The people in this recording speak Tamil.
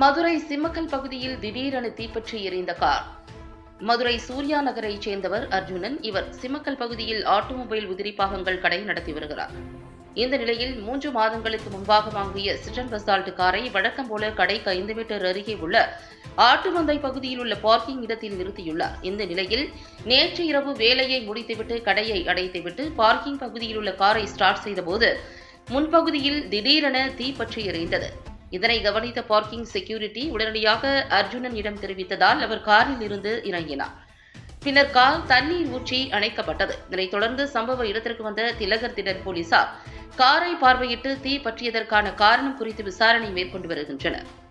மதுரை சிம்மக்கல் பகுதியில் திடீரென தீப்பற்றி எரிந்த கார். மதுரை சூர்யா நகரைச் சேர்ந்தவர் அர்ஜுனன் இவர் சிம்மக்கல் பகுதியில் ஆட்டோமொபைல் உதிரி பாகங்கள் கடை நடத்தி வருகிறார். இந்த நிலையில் மூன்று மாதங்களுக்கு முன்பாக வாங்கிய சிட்ரன் பசால்ட் காரை வழக்கம் போல கடைக்கு ஐந்து மீட்டர் அருகே உள்ள ஆட்டுமந்தை பகுதியில் உள்ள பார்க்கிங் இடத்தில் நிறுத்தியுள்ளார். இந்த நிலையில் நேற்று இரவு வேலையை முடித்துவிட்டு கடையை அடைத்துவிட்டு பார்க்கிங் பகுதியில் உள்ள காரை ஸ்டார்ட் செய்தபோது முன்பகுதியில் திடீரென தீப்பற்றி எரிந்தது. இதனை கவனித்த பார்க்கிங் செக்யூரிட்டி உடனடியாக அர்ஜுனனிடம் தெரிவித்ததால் அவர் காரில் இருந்து இறங்கினார். பின்னர் கால் தண்ணீர் ஊற்றி அணைக்கப்பட்டது. இதனைத் தொடர்ந்து சம்பவ இடத்திற்கு வந்த திலகர் திடர் போலீசார் காரை பார்வையிட்டு தீ பற்றியதற்கான காரணம் குறித்து விசாரணை மேற்கொண்டு வருகின்றனர்.